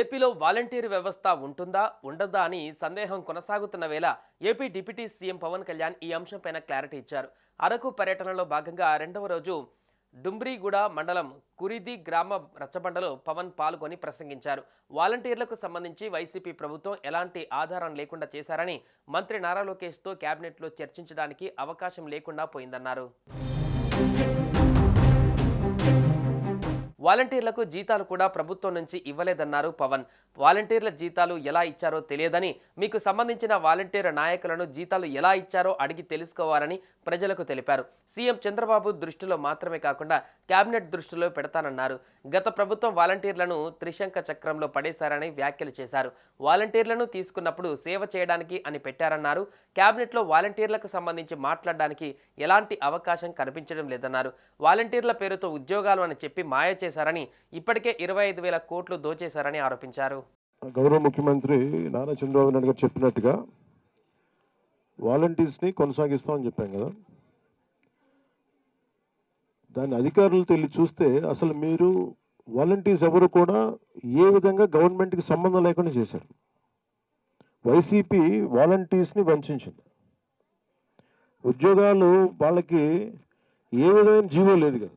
ఏపీలో వాలంటీర్ వ్యవస్థ ఉంటుందా ఉండదా అని సందేహం కొనసాగుతున్న వేళ AP deputy CM Pawan Kalyan ఈ అంశంపైన క్లారిటీ ఇచ్చారు. అరకు పర్యటనలో భాగంగా రెండవ రోజు డుంబ్రిగూడ మండలం కురిది గ్రామ రచ్చబండలో పవన్ పాల్గొని ప్రసంగించారు. వాలంటీర్లకు సంబంధించి వైసీపీ ప్రభుత్వం ఎలాంటి ఆధారం లేకుండా చేశారని మంత్రి నారా లోకేష్తో కేబినెట్లో చర్చించడానికి అవకాశం లేకుండా పోయిందన్నారు. వాలంటీర్లకు జీతాలు కూడా ప్రభుత్వం నుంచి ఇవ్వలేదన్నారు పవన్. వాలంటీర్ల జీతాలు ఎలా ఇచ్చారో తెలియదని మీకు సంబంధించిన వాలంటీర్ నాయకులను జీతాలు ఎలా ఇచ్చారో అడిగి తెలుసుకోవాలని ప్రజలకు తెలిపారు. సీఎం చంద్రబాబు దృష్టిలో మాత్రమే కాకుండా కేబినెట్ దృష్టిలో పెడతానన్నారు. గత ప్రభుత్వం వాలంటీర్లను త్రిశంక చక్రంలో పడేశారని వ్యాఖ్యలు చేశారు. వాలంటీర్లను తీసుకున్నప్పుడు సేవ చేయడానికి అని పెట్టారన్నారు. కేబినెట్లో వాలంటీర్లకు సంబంధించి మాట్లాడడానికి ఎలాంటి అవకాశం కనిపించడం లేదన్నారు. వాలంటీర్ల పేరుతో ఉద్యోగాలు అని చెప్పి మాయ చేశారు. చేశారని ఇప్పటికే ఇరవై ఐదు వేల కోట్లు దోచేశారని ఆరోపించారు. గౌరవ ముఖ్యమంత్రి నారా చంద్రబాబు నాయుడు గారు చెప్పినట్టుగా వాలంటీర్స్ని కొనసాగిస్తామని చెప్పాం కదా. దాన్ని అధికారులు తెలియ చూస్తే అసలు మీరు వాలంటీర్స్ ఎవరు కూడా ఏ విధంగా గవర్నమెంట్కి సంబంధం లేకుండా చేశారు. వైసీపీ వాలంటీర్స్ని వంచింది ఉద్యోగాలు వాళ్ళకి ఏ విధమైన జీవో లేదు కదా.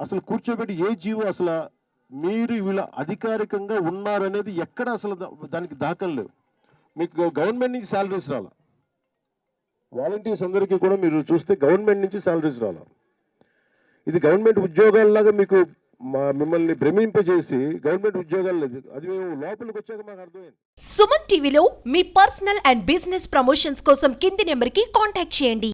అసలు కూర్చోబెట్టి ఏ జీవో అసలు మీరు వీళ్ళ అధికారికంగా ఉన్నారనేది ఎక్కడ అసలు దా- దానికి దాఖలు లేవు. మీకు గవర్నమెంట్ నుంచి శాలరీస్ రాలా? వాలంటీర్స్ అందరికీ కూడా మీరు చూస్తే గవర్నమెంట్ నుంచి శాలరీస్ రాలా? ఇది గవర్నమెంట్ ఉద్యోగాల్లాగా మీకు మా మిమ్మల్ని భ్రమింపజేసి గవర్నమెంట్ ఉద్యోగాలు లేదు. అది మేము లోపలికి వచ్చాక మాకు అర్థమైంది. సుమన్ టీవీలో మీ పర్సనల్ అండ్ బిజినెస్ ప్రమోషన్స్ కోసం కింది నెంబర్కి కాంటాక్ట్ చేయండి.